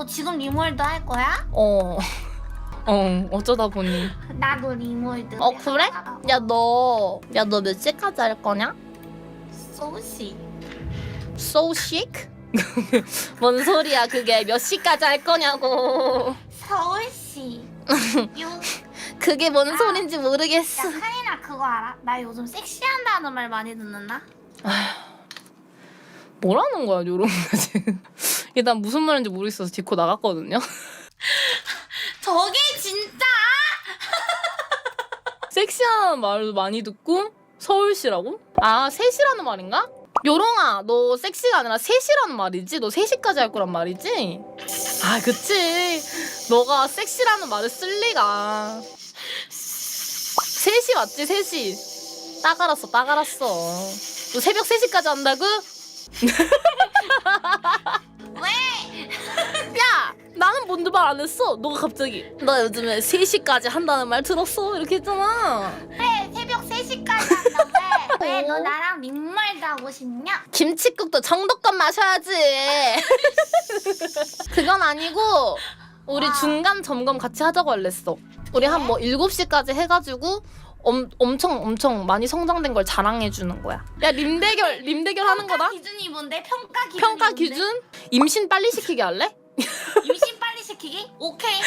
너 지금 리몰드 할 거야? 어. 어, 어쩌다 보니. 나도 리몰드. 어, 그래? 야, 너, 야, 너 몇 시까지 할 거냐? 소시. So chic? 뭔 소리야, 그게. 몇 시까지 할 거냐고. 서울시. 요. 그게 뭔 아. 소린지 모르겠어. 야 카이나 그거 알아? 나 요즘 섹시한다는 말 많이 듣는다. 뭐라는 거야, 요런 거 지금. 일단 무슨 말인지 모르겠어서 딛고 나갔거든요. 저게 진짜? 섹시한 말도 많이 듣고 서울시라고? 아, 셋이라는 말인가? 요롱아, 너 섹시가 아니라 셋이라는 말이지? 너 셋이까지 할 거란 말이지? 아, 그치. 너가 섹시라는 말을 쓸 리가. 셋이 맞지, 셋이. 딱 알았어, 딱 알았어. 너 새벽 3시까지 한다고? 뭔데 말 안 했어. 너가 갑자기 나 요즘에 3시까지 한다는 말 들었어. 이렇게 했잖아. 왜 새벽 3시까지 한다며? 왜너 어? 나랑 링말드 하고 싶냐? 김치국도 정도껏 마셔야지. 그건 아니고 우리 와. 중간 점검 같이 하자고 할랬어. 우리 한 뭐 7시까지 해가지고 엄, 엄청 엄청 많이 성장된 걸 자랑해 주는 거야. 야 림대결 림대결 하는 거다. 기준이 뭔데? 평가 기준이 평가 뭔데? 기준 임신 빨리 시키게 할래? 시키기? 오케이.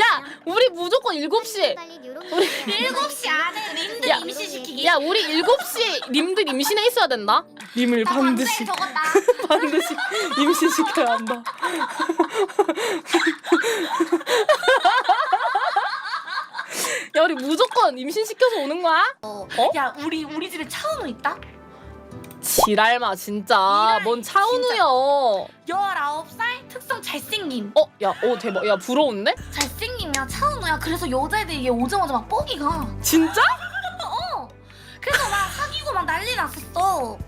야 우리 무조건 7시. 7시 안에 림드 야. 임신 시키기? 야 우리 7시 림들 임신해 있어야 된다. 림을 나 반드시 적었다. 반드시 임신시켜야 한다. 야 우리 무조건 임신시켜서 오는 거야? 어? 야 우리 우리 집에 차은우 있다? 지랄마 진짜 지랄, 뭔 차은우야 19살 특성 잘생김 어? 야, 오 대박 야 부러운데? 잘생김이야 차은우야 그래서 여자애들이 얘 오자마자 막 뻑이가 진짜? 어 그래서 막 사귀고 막 난리 났었어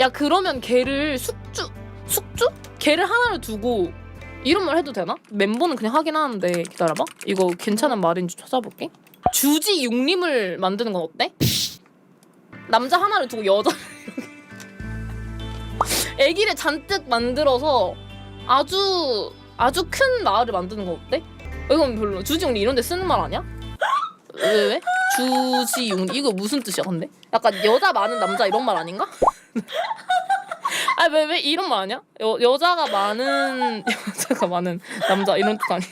야 그러면 걔를 숙주 숙주? 걔를 하나를 두고 이런 말 해도 되나? 멤버는 그냥 하긴 하는데 기다려봐 이거 괜찮은 말인지 찾아볼게 주지 육림을 만드는 건 어때? 남자 하나를 두고 여자 애기를 잔뜩 만들어서 아주 아주 큰 마을을 만드는 건 어때? 이건 별로 주지 육림 이런 데 쓰는 말 아니야? 왜 왜? 주지 육림 이거 무슨 뜻이야 근데? 약간 여자 많은 남자 이런 말 아닌가? 아왜왜 이런 말 아니야? 여 여자가 많은 여자가 많은 남자 이런 뜻 아니?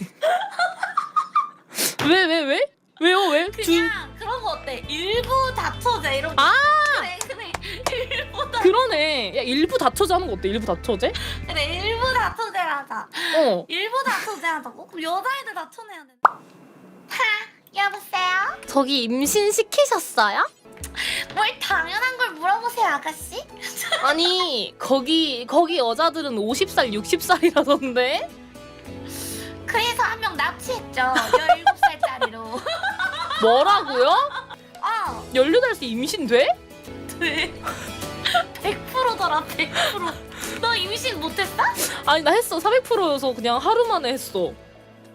왜왜 왜? 왜요 왜? 주 그냥 그런 거 어때 일부 다처제 이런 거 아! 다 그러네. 야 일부 다처제 하는 거 어때? 일부 다처제? 그래 일부 다처제 하자 어. 일부 다처제 하자고? 그럼 여자애들 다쳐내야 된다 하 여보세요? 저기 임신 시키셨어요? 뭘 당연한 걸 물어보세요 아가씨 아니 거기 거기 여자들은 50살 60살이라던데? 그래서 한 명 납치했죠 17살짜리로 뭐라고요? 어 18살 임신 돼? 돼. 100%더라 100%너 임신 못했어? 아니 나 했어 400%여서 그냥 하루 만에 했어.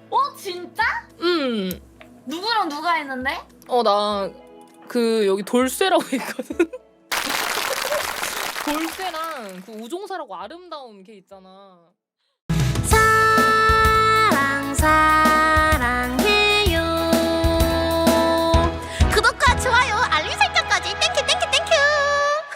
어 진짜? 음. 누구랑 누가 했는데? 어나그 여기 돌쇠라고 있거든. 돌쇠랑 그 우종사라고 아름다운 걔 있잖아. 사랑 사랑